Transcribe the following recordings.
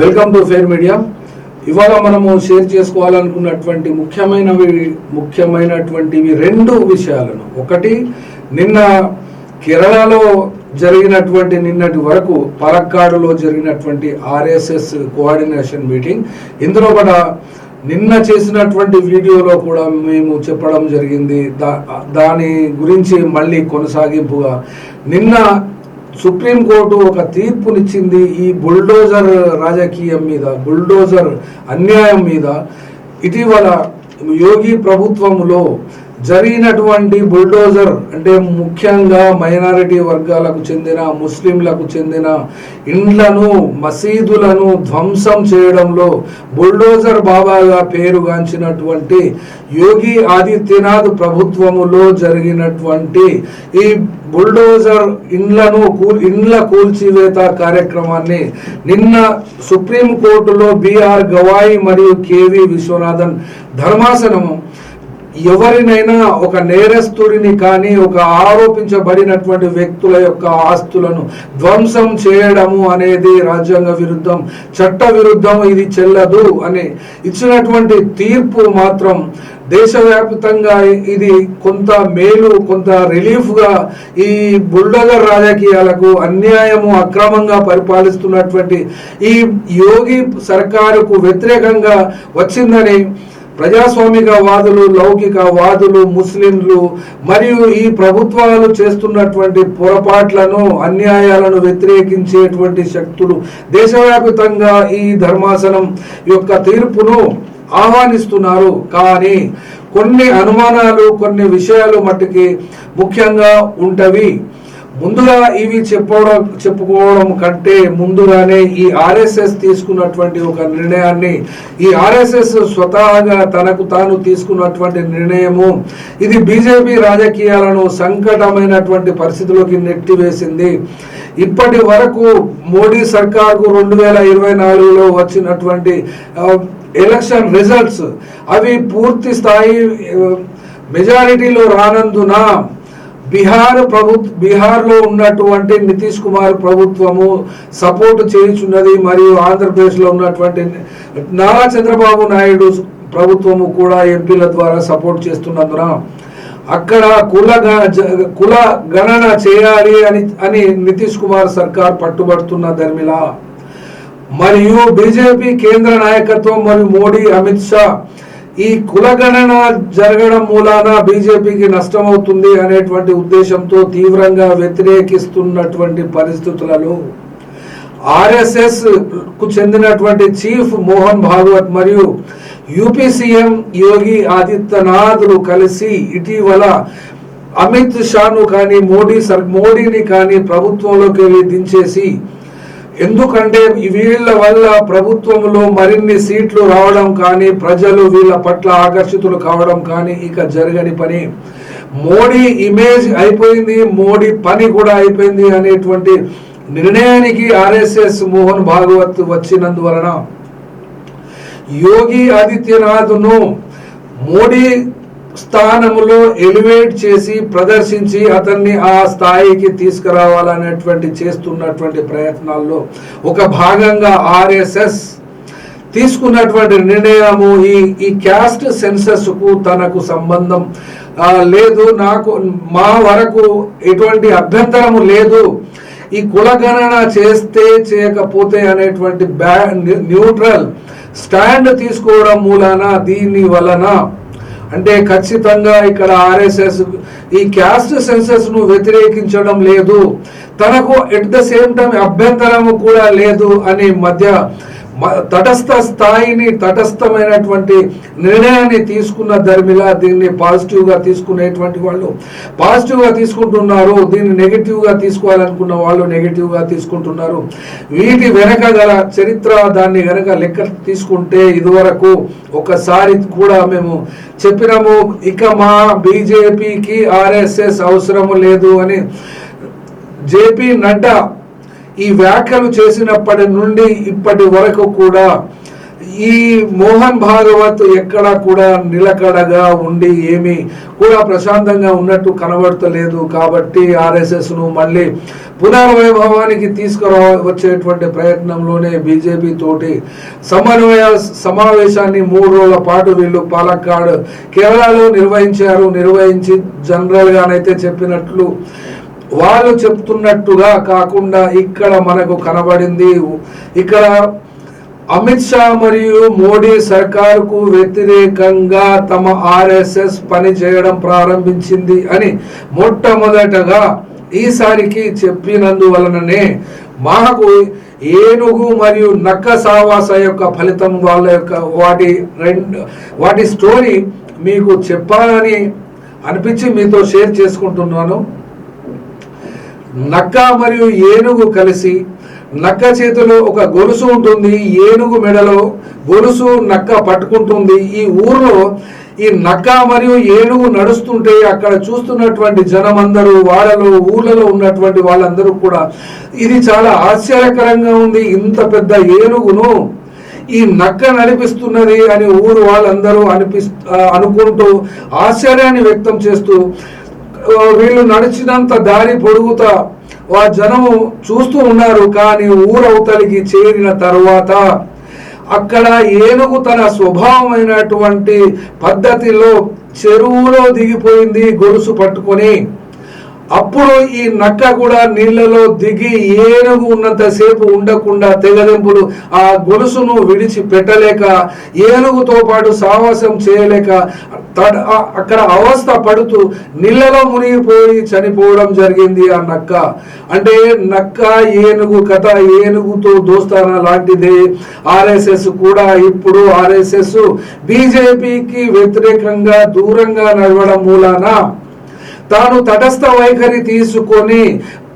Welcome to fair media. ఇవాళ మనము share చేసుకోవాలనుకున్నటువంటి ముఖ్యమైనవి ముఖ్యమైనటువంటివి రెండు విషయాలను. ఒకటి నిన్న కేరళలో జరిగినటువంటి నిన్నటి వరకు పాలక్కాడులో జరిగినటువంటి ఆర్ఎస్ఎస్ కోఆర్డినేషన్ మీటింగ్. ఇందులో కూడా నిన్న చేసినటువంటి వీడియోలో కూడా మేము చెప్పడం జరిగింది. దా దాని గురించి మళ్ళీ కొనసాగింపుగా నిన్న సుప్రీంకోర్టు ఒక తీర్పునిచ్చింది ఈ బుల్డోజర్ రాజకీయం మీద బుల్డోజర్ అన్యాయం మీద. ఇటీవల యోగి ప్రభుత్వములో జరిగినటువంటి బుల్డోజర్ అంటే ముఖ్యంగా మైనారిటీ వర్గాలకు చెందిన ముస్లింలకు చెందిన ఇండ్లను మసీదులను ధ్వంసం చేయడంలో బుల్డోజర్ బాబాగా పేరుగాంచినటువంటి యోగి ఆదిత్యనాథ్ ప్రభుత్వములో జరిగినటువంటి ఈ బుల్డోజర్ ఇండ్లను కూల్ ఇండ్ల కూల్చివేత కార్యక్రమాన్ని నిన్న సుప్రీంకోర్టులో బీఆర్ గవాయి మరియు కేవీ విశ్వనాథన్ ధర్మాసనము. ఎవరినైనా ఒక నేరస్తుడిని కానీ ఒక ఆరోపించబడినటువంటి వ్యక్తుల యొక్క ఆస్తులను ధ్వంసం చేయడము అనేది రాజ్యాంగ విరుద్ధం చట్ట విరుద్ధం ఇది చెల్లదు అని ఇచ్చినటువంటి తీర్పు మాత్రం దేశవ్యాప్తంగా ఇది కొంత మేలు కొంత రిలీఫ్గా ఈ బుల్డోగర్ రాజకీయాలకు అన్యాయము అక్రమంగా పరిపాలిస్తున్నటువంటి ఈ యోగి సర్కారుకు వ్యతిరేకంగా వచ్చిందని ప్రజాస్వామిక వాదులు లౌకిక వాదులు ముస్లింలు మరియు ఈ ప్రభుత్వాలు చేస్తున్నటువంటి పొరపాట్లను అన్యాయాలను వ్యతిరేకించేటువంటి శక్తులు దేశవ్యాప్తంగా ఈ ధర్మాసనం యొక్క తీర్పును ఆహ్వానిస్తున్నారు. కానీ కొన్ని అనుమానాలు కొన్ని విషయాలు మట్టుకి ముఖ్యంగా ఉంటవి. ముందుగా ఇవి చెప్పడం చెప్పుకోవడం కంటే ముందుగానే ఈ ఆర్ఎస్ఎస్ తీసుకున్నటువంటి ఒక నిర్ణయాన్ని ఈ ఆర్ఎస్ఎస్ స్వతహాగా తనకు తాను తీసుకున్నటువంటి నిర్ణయము ఇది బీజేపీ రాజకీయాలను సంకటమైనటువంటి పరిస్థితిలోకి నెట్టివేసింది. ఇప్పటి వరకు మోడీ సర్కార్కు రెండు వేల ఇరవై నాలుగులో వచ్చినటువంటి ఎలక్షన్ రిజల్ట్స్ అవి పూర్తి స్థాయి మెజారిటీలో రానందున బీహార్ ప్రభుత్వ బీహార్లో ఉన్నటువంటి నితీష్ కుమార్ ప్రభుత్వము సపోర్ట్ చేయుచున్నది మరియు ఆంధ్రప్రదేశ్లో ఉన్నటువంటి నారా చంద్రబాబు నాయుడు ప్రభుత్వము కూడా ఎంపీల ద్వారా సపోర్ట్ చేస్తున్నందున అక్కడ కుల గ- కుల గణన చేయాలి అని అని నితీష్ కుమార్ సర్కార్ పట్టుబడుతున్న దర్మిలా మరియు బీజేపీ కేంద్ర నాయకత్వం మరియు మోడీ అమిత్ షా ఈ కులగణన జరగడం మూలాన బీజేపీకి నష్టం అవుతుంది అనేటువంటి ఉద్దేశంతో తీవ్రంగా వ్యతిరేకిస్తున్నటువంటి పరిస్థితులలో ఆర్ఎస్ఎస్కు చెందినటువంటి చీఫ్ మోహన్ భాగవత్ మరియు యూపీ సీఎం యోగి ఆదిత్యనాథ్లు కలిసి ఇటీవల అమిత్ షాను కానీ మోడీ సర్ మోడీని కానీ ప్రభుత్వంలోకి వెళ్ళి దించేసి ఎందుకంటే వీళ్ళ వల్ల ప్రభుత్వంలో మరిన్ని సీట్లు రావడం కానీ ప్రజలు వీళ్ళ పట్ల ఆకర్షితులు కావడం కానీ ఇక జరగని పని. మోడీ ఇమేజ్ అయిపోయింది మోడీ పని కూడా అయిపోయింది అనేటువంటి నిర్ణయానికి ఆర్ఎస్ఎస్ మోహన్ భాగవత్ వచ్చినందువలన యోగి ఆదిత్యనాథ్ను మోడీ స్థానములో ఎలివేట్ చేసి ప్రదర్శించి అతన్ని ఆ స్థాయికి తీసుకురావాలనేటువంటి చేస్తున్నటువంటి ప్రయత్నాల్లో ఒక భాగంగా ఆర్ఎస్ఎస్ తీసుకున్నటువంటి నిర్ణయము ఈ ఈ క్యాస్ట్ సెన్సస్కు తనకు సంబంధం లేదు నాకు మా వరకు ఎటువంటి అభ్యంతరము లేదు. ఈ కులగణన చేస్తే చేయకపోతే అనేటువంటి బ్యా న్యూట్రల్ స్టాండ్ తీసుకోవడం మూలాన దీని వలన. అంటే ఖచ్చితంగా ఇక్కడ ఆర్ఎస్ఎస్ ఈ క్యాస్ట్ సెన్సస్ను వ్యతిరేకించడం లేదు. తనకు ఎట్ ద సేమ్ టైం అభ్యంతరము కూడా లేదు అని మధ్య తటస్థ స్థాయిని తటస్థమైనటువంటి నిర్ణయాన్ని తీసుకున్న ధర్మిలా దీన్ని పాజిటివ్గా తీసుకునేటువంటి వాళ్ళు పాజిటివ్గా తీసుకుంటున్నారు దీన్ని నెగిటివ్గా తీసుకోవాలనుకున్న వాళ్ళు నెగిటివ్గా తీసుకుంటున్నారు. వీటి వెనక గల చరిత్ర దాన్ని వెనక లెక్క తీసుకుంటే ఇదివరకు ఒకసారి కూడా మేము చెప్పినాము ఇక మా బీజేపీకి ఆర్ఎస్ఎస్ అవసరము లేదు అని జేపీ నడ్డా ఈ వ్యాఖ్యలు చేసినప్పటి నుండి ఇప్పటి వరకు కూడా ఈ మోహన్ భాగవత్ ఎక్కడ కూడా నిలకడగా ఉండి ఏమి కూడా ప్రశాంతంగా ఉన్నట్టు కనబడతలేదు. కాబట్టి ఆర్ఎస్ఎస్ను మళ్ళీ పునర్వైభవానికి తీసుకురా వచ్చేటువంటి ప్రయత్నంలోనే బీజేపీ తోటి సమన్వయ సమావేశాన్ని మూడు రోజుల పాటు వీళ్ళు పాలక్కాడ్ కేరళలో నిర్వహించారు. నిర్వహించి జనరల్గానైతే చెప్పినట్లు వాళ్ళు చెప్తున్నట్టుగా కాకుండా ఇక్కడ మనకు కనబడింది ఇక్కడ అమిత్ షా మరియు మోడీ సర్కారుకు వ్యతిరేకంగా తమ ఆర్ఎస్ఎస్ పని చేయడం ప్రారంభించింది అని మొట్టమొదటగా ఈసారికి చెప్పినందువలననే మాకు ఏనుగు మరియు నక్క సావాస యొక్క ఫలితం వాళ్ళ యొక్క వాటి రెండు వాటి స్టోరీ మీకు చెప్పాలని అనిపించి మీతో షేర్ చేసుకుంటున్నాను. నక్క మరియు ఏనుగు కలిసి నక్క చేతిలో ఒక గొలుసు ఉంటుంది ఏనుగు మెడలో గొలుసు నక్క పట్టుకుంటుంది. ఈ ఊర్లో ఈ నక్క మరియు ఏనుగు నడుస్తుంటే అక్కడ చూస్తున్నటువంటి జనం అందరూ వాళ్ళలో ఊర్లలో ఉన్నటువంటి వాళ్ళందరూ కూడా ఇది చాలా ఆశ్చర్యకరంగా ఉంది. ఇంత పెద్ద ఏనుగును ఈ నక్క నడిపిస్తున్నది అని ఊరు వాళ్ళందరూ అనిపి అనుకుంటూ ఆశ్చర్యాన్ని వ్యక్తం చేస్తూ వీళ్ళు నడిచినంత దారి పొడుగుతా ఆ జనము చూస్తూ ఉన్నారు కానీ ఊరవతలికి చేరిన తర్వాత అక్కడ ఏనుగు తన స్వభావమైనటువంటి పద్ధతిలో చెరువులో దిగిపోయింది గొలుసు పట్టుకొని. అప్పుడు ఈ నక్క కూడా నీళ్ళలో దిగి ఏనుగు ఉన్నంతసేపు ఉండకుండా తెగదెంపులు ఆ గొలుసును విడిచి పెట్టలేక ఏనుగుతో పాటు సావాసం చేయలేక తడ- అక్కడ అవస్థ పడుతూ నీళ్ళలో మునిగిపోయి చనిపోవడం జరిగింది ఆ నక్క. అంటే నక్క ఏనుగు కథ ఏనుగుతో దోస్తాన లాంటిదే. ఆర్ఎస్ఎస్ కూడా ఇప్పుడు ఆర్ఎస్ఎస్. బీజేపీకి వ్యతిరేకంగా దూరంగా నడవడం మూలాన తాను తటస్థ వైఖరి తీసుకొని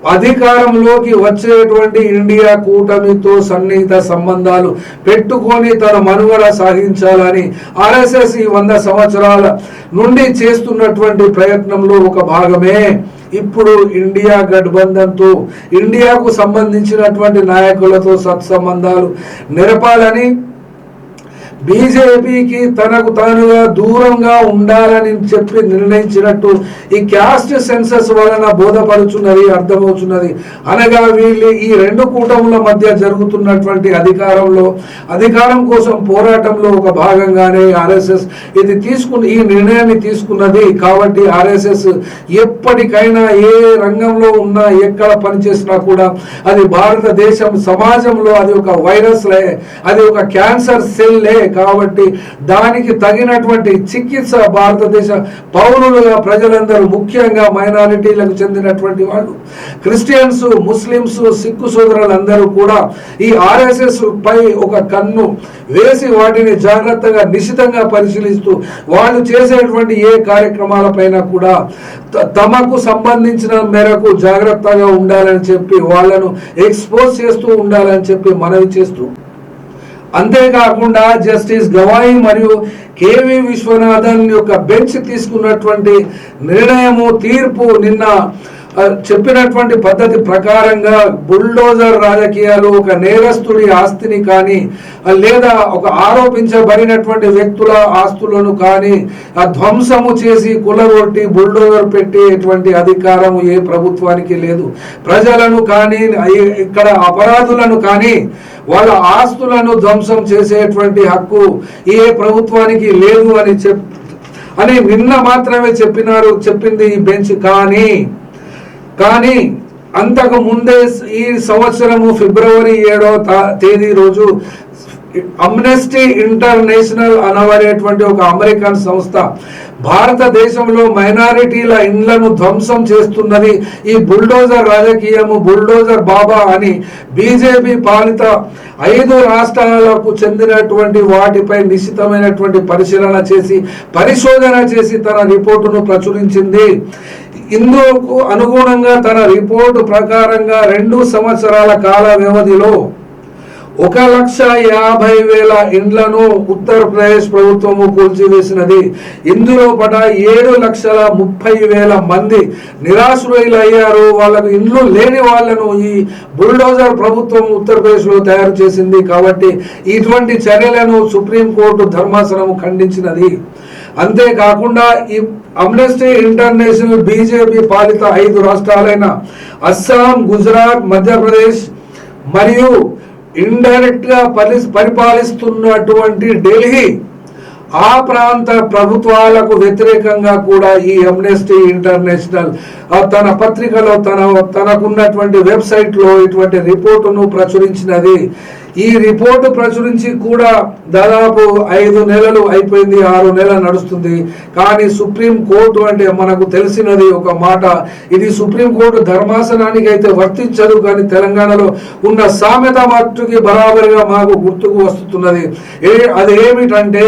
అధికారంలోకి వచ్చేటువంటి ఇండియా కూటమితో సన్నిహిత సంబంధాలు పెట్టుకొని తన మనుగడ సాగించాలని ఆర్ఎస్ఎస్ ఈ వంద సంవత్సరాల నుండి చేస్తున్నటువంటి ప్రయత్నంలో ఒక భాగమే. ఇప్పుడు ఇండియా గఠబంధన్తో ఇండియాకు సంబంధించినటువంటి నాయకులతో సత్సంబంధాలు నెరపాలని బీజేపీకి తనకు తానుగా దూరంగా ఉండాలని చెప్పి నిర్ణయించినట్టు ఈ క్యాస్ట్ సెన్సస్ వలన బోధపడుచున్నది అర్థమవుతున్నది అనగా వీళ్ళు ఈ రెండు కూటముల మధ్య జరుగుతున్నటువంటి అధికారంలో అధికారం కోసం పోరాటంలో ఒక భాగంగానే ఆర్ఎస్ఎస్ ఇది తీసుకుని ఈ నిర్ణయాన్ని తీసుకున్నది. కాబట్టి ఆర్ఎస్ఎస్ ఎప్పటికైనా ఏ రంగంలో ఉన్నా ఎక్కడ పనిచేసినా కూడా అది భారతదేశం సమాజంలో అది ఒక వైరస్ లే అది ఒక క్యాన్సర్ సెల్లే కాబట్టి దానికి తగినటువంటి చికిత్స భారతదేశ పౌరులుగా ప్రజలందరూ ముఖ్యంగా మైనారిటీలకు చెందినటువంటి వాళ్ళు. క్రిస్టియన్స్ ముస్లిమ్స్ సిక్కు సోదరులందరూ కూడా ఈ ఆర్ఎస్ఎస్ పై ఒక కన్ను వేసి వాటిని జాగ్రత్తగా నిశితంగా పరిశీలిస్తూ వాళ్ళు చేసేటువంటి ఏ కార్యక్రమాలపైన కూడా తమకు సంబంధించిన మేరకు జాగ్రత్తగా ఉండాలని చెప్పి వాళ్ళను ఎక్స్పోజ్ చేస్తూ ఉండాలని చెప్పి మనవి చేస్తూ అంతేకాకుండా జస్టిస్ గవాయి మరియు కేవీ విశ్వనాథన్ యొక్క బెంచ్ తీసుకున్నటువంటి నిర్ణయము తీర్పు నిన్న చెప్పినటువంటి పద్ధతి ప్రకారంగా బుల్డోజర్ రాజకీయాలు ఒక నేరస్తుడి ఆస్తిని కానీ లేదా ఒక ఆరోపించబడినటువంటి వ్యక్తుల ఆస్తులను కానీ ఆ, ధ్వంసము చేసి కులగొట్టి బుల్డోజర్ పెట్టేటువంటి అధికారం ఏ ప్రభుత్వానికి లేదు. ప్రజలను కానీ ఇక్కడ అపరాధులను కానీ వాళ్ళ ఆస్తులను ధ్వంసం చేసేటువంటి హక్కు ఏ ప్రభుత్వానికి లేదు అని చెప్ అని నిన్న మాత్రమే చెప్పినారు చెప్పింది ఈ బెంచ్. కానీ కానీ అంతకు ముందే ఈ సంవత్సరము ఫిబ్రవరి ఏడో తా- తేదీ రోజు అమ్నెస్టీ ఇంటర్నేషనల్ అనబడేటువంటి ఒక అమెరికన్ సంస్థ భారతదేశంలో మైనారిటీల ఇండ్లను ధ్వంసం చేస్తున్నది ఈ బుల్డోజర్ రాజకీయము బుల్డోజర్ బాబా అని బీజేపీ పాలిత ఐదు రాష్ట్రాలకు చెందినటువంటి వాటిపై నిశ్చితమైనటువంటి పరిశీలన చేసి పరిశోధన చేసి తన రిపోర్టును ప్రచురించింది. ఇందుకు అనుగుణంగా తన రిపోర్టు ప్రకారంగా రెండు సంవత్సరాల కాల వ్యవధిలో ఒక లక్ష యాభై వేల ఇండ్లను ఉత్తరప్రదేశ్ ప్రభుత్వము కూల్చివేసినది. ఇందులో పట ఏడు లక్షల ముప్పై వేల మంది నిరాశ్రయులు అయ్యారు వాళ్ళకు ఇండ్లు లేని వాళ్ళను ఈ బుల్డోజర్ ప్రభుత్వం ఉత్తరప్రదేశ్లో తయారు చేసింది. కాబట్టి ఇటువంటి చర్యలను సుప్రీంకోర్టు ధర్మాసనము ఖండించినది. అంతేకాకుండా ఈ అమ్నెస్టీ ఇంటర్నేషనల్ బీజేపీ పాలిత ఐదు రాష్ట్రాలైన అస్సాం గుజరాత్ మధ్యప్రదేశ్ మరియు ఇండైరెక్ట్గా పరి పరిపాలిస్తున్నటువంటి ఢిల్లీ ఆ ప్రాంత ప్రభుత్వాలకు వ్యతిరేకంగా కూడా ఈ అమ్నెస్టీ ఇంటర్నేషనల్ ఆ తన పత్రికలో తన తనకున్నటువంటి వెబ్సైట్లో ఇటువంటి రిపోర్టును ప్రచురించినది. ఈ రిపోర్టు ప్రచురించి కూడా దాదాపు ఐదు నెలలు అయిపోయింది ఆరు నెలలు నడుస్తుంది. కానీ సుప్రీం కోర్టు అంటే మనకు తెలిసినది ఒక మాట ఇది సుప్రీం కోర్టు ధర్మాసనానికి అయితే వర్తించదు కానీ తెలంగాణలో ఉన్న సామెత మట్టుకి బరాబరిగా మాకు గుర్తుకు వస్తున్నది. ఏ అది ఏమిటంటే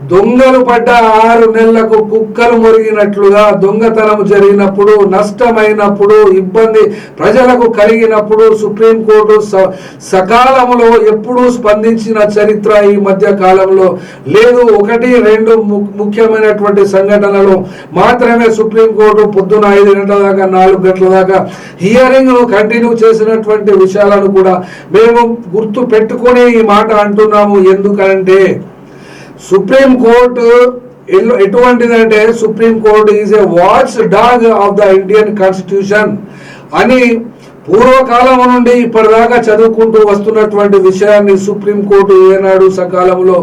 దొంగలు పడ్డ ఆరు నెలలకు కుక్కలు మురిగినట్లుగా దొంగతనం జరిగినప్పుడు నష్టమైనప్పుడు ఇబ్బంది ప్రజలకు కలిగినప్పుడు సుప్రీంకోర్టు స సకాలంలో ఎప్పుడూ స్పందించిన చరిత్ర ఈ మధ్య కాలంలో లేదు. ఒకటి రెండు ము- ముఖ్యమైనటువంటి సంఘటనలు మాత్రమే సుప్రీంకోర్టు పొద్దున ఐదు గంటల దాకా నాలుగు గంటల దాకా హియరింగ్ కంటిన్యూ చేసినటువంటి విషయాలను కూడా మేము గుర్తు పెట్టుకునే ఈ మాట అంటున్నాము. ఎందుకంటే supreme court ఎటువంటిదంటే supreme court is a watchdog of the Indian constitution అని పూర్వకాలం నుండి ఇప్పటిదాకా చదువుకుంటూ వస్తున్నటువంటి విషయాన్ని సుప్రీంకోర్టు ఏనాడు సకాలంలో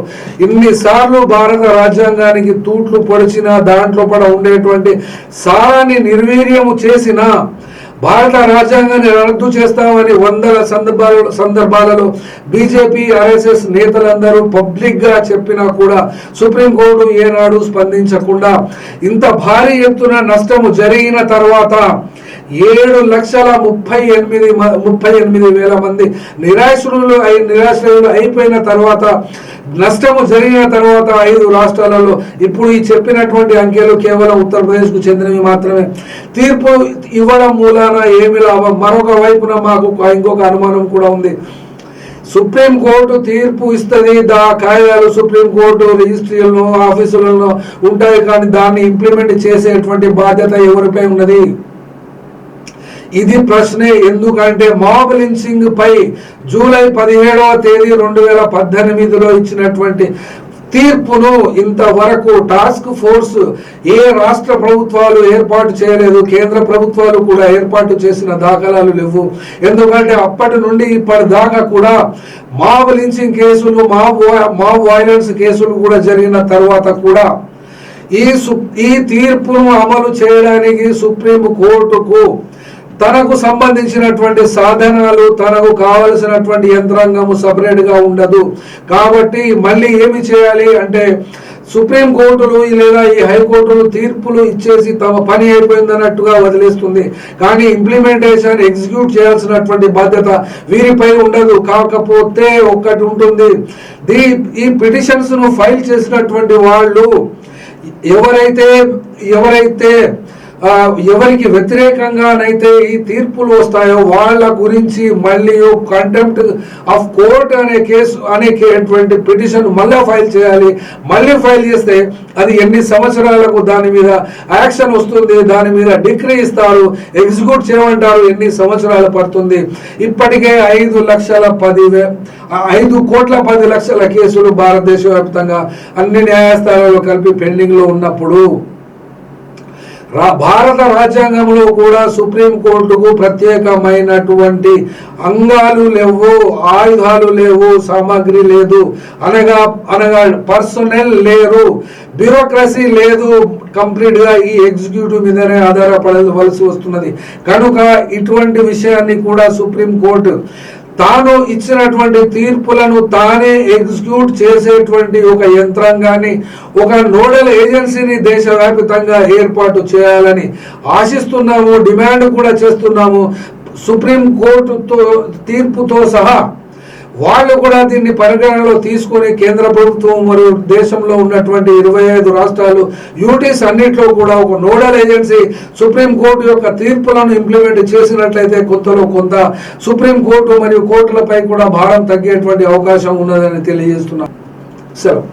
ఇన్నిసార్లు భారత రాజ్యాంగానికి తూట్లు పొడిచిన దాంట్లో కూడా ఉండేటువంటి సారాన్ని నిర్వీర్యము చేసిన భారత రాజ్యాంగాన్ని రద్దు చేస్తామని వందల సందర్భాల సందర్భాలలో బీజేపీ ఆర్ఎస్ఎస్ నేతలందరూ పబ్లిక్గా చెప్పినా కూడా సుప్రీంకోర్టు ఏనాడు స్పందించకుండా ఇంత భారీ ఎత్తున నష్టము జరిగిన తర్వాత ఏడు లక్షల ముప్పై ఎనిమిది మ- ముప్పై ఎనిమిది వేల మంది నిరాశ్రులు అయి నిరాశ్రయులు అయిపోయిన తర్వాత నష్టము జరిగిన తర్వాత ఐదు రాష్ట్రాలలో ఇప్పుడు ఈ చెప్పినటువంటి అంకెలు కేవలం ఉత్తరప్రదేశ్కు చెందినవి మాత్రమే. తీర్పు ఇవ్వడం మూలాన ఏమి లాభం? మరొక వైపున మాకు ఇంకొక అనుమానం కూడా ఉంది. సుప్రీం కోర్టు తీర్పు ఇస్తుంది దా కాయిదాలు సుప్రీం కోర్టు రిజిస్ట్రీలను ఆఫీసులలో ఉంటాయి కానీ దాన్ని ఇంప్లిమెంట్ చేసేటువంటి బాధ్యత ఎవరిపై ఉన్నది? ఇది ప్రశ్నే ఎందుకంటే మాబ్ పై జూలై పదిహేడవ తేదీ రెండు వేల పద్దెనిమిదిలో ఇచ్చినటువంటి తీర్పును ఇంతవరకు టాస్క్ ఫోర్స్ ఏ రాష్ట్ర ప్రభుత్వాలు ఏర్పాటు చేయలేదు కేంద్ర ప్రభుత్వాలు కూడా ఏర్పాటు చేసిన దాఖలాలు లేవు. ఎందుకంటే అప్పటి నుండి ఇప్పటి దాకా కూడా మాబ్ లించింగ్ కేసులు మాబ్ మాబ్ వైలెన్స్ కేసులు కూడా జరిగిన తర్వాత కూడా ఈ సు ఈ తీర్పును అమలు చేయడానికి సుప్రీం కోర్టుకు తనకు సంబంధించినటువంటి సాధనాలు తనకు కావలసినటువంటి యంత్రాంగము సపరేట్గా ఉండదు. కాబట్టి మళ్ళీ ఏమి చేయాలి అంటే సుప్రీం కోర్టులు లేదా ఈ హైకోర్టులు తీర్పులు ఇచ్చేసి తమ పని అయిపోయిందన్నట్టుగా వదిలేస్తుంది. కానీ ఇంప్లిమెంటేషన్ ఎగ్జిక్యూట్ చేయాల్సినటువంటి బాధ్యత వీరిపై ఉండదు. కాకపోతే ఒక్కటి ఉంటుంది. దీ ఈ పిటిషన్స్ను ఫైల్ చేసినటువంటి వాళ్ళు ఎవరైతే ఎవరైతే ఎవరికి వ్యతిరేకంగానైతే ఈ తీర్పులు వస్తాయో వాళ్ళ గురించి మళ్ళీ కంటెంప్ట్ ఆఫ్ కోర్ట్ అనే కేసు అనేటువంటి పిటిషన్ మళ్ళీ ఫైల్ చేయాలి. మళ్ళీ ఫైల్ చేస్తే అది ఎన్ని సంవత్సరాలకు దాని మీద యాక్షన్ వస్తుంది దాని మీద డిగ్రీ ఇస్తారు ఎగ్జిక్యూట్ చేయమంటారు ఎన్ని సంవత్సరాలు పడుతుంది. ఇప్పటికే ఐదు లక్షల పది ఐదు కోట్ల పది లక్షల కేసులు భారతదేశ వ్యాప్తంగా అన్ని న్యాయస్థానాలు కలిపి పెండింగ్లో ఉన్నప్పుడు భారత రాజ్యాంగంలో కూడా సుప్రీం కోర్టుకు ప్రత్యేకమైనటువంటి అంగాలు లేవు ఆయుధాలు లేవు సామాగ్రి లేదు. అనగా అనగా పర్సనల్ లేరు బ్యూరోక్రసీ లేదు కంప్లీట్గా ఈ ఎగ్జిక్యూటివ్ మీదనే ఆధారపడవలసి వస్తున్నది. కనుక ఇటువంటి విషయాన్ని కూడా సుప్రీం కోర్టు తాను ఇచ్చినటువంటి తీర్పులను తానే ఎగ్జిక్యూట్ చేసేటువంటి ఒక యంత్రాంగాన్ని ఒక నోడల్ ఏజెన్సీని దేశవ్యాప్తంగా ఏర్పాటు చేయాలని ఆశిస్తున్నాము డిమాండ్ కూడా చేస్తున్నాము. సుప్రీం కోర్టుతో తీర్పుతో సహా వాళ్ళు కూడా దీన్ని పరిగణనలో తీసుకొని కేంద్ర ప్రభుత్వం మరియు దేశంలో ఉన్నటువంటి ఇరవై ఐదు రాష్ట్రాలు యూటీస్ అన్నిట్లో కూడా ఒక నోడల్ ఏజెన్సీ సుప్రీంకోర్టు యొక్క తీర్పులను ఇంప్లిమెంట్ చేసినట్లయితే కొత్తలో కొంత సుప్రీంకోర్టు మరియు కోర్టులపై కూడా భారం తగ్గేటువంటి అవకాశం ఉన్నదని తెలియజేస్తున్నాం. సెలవు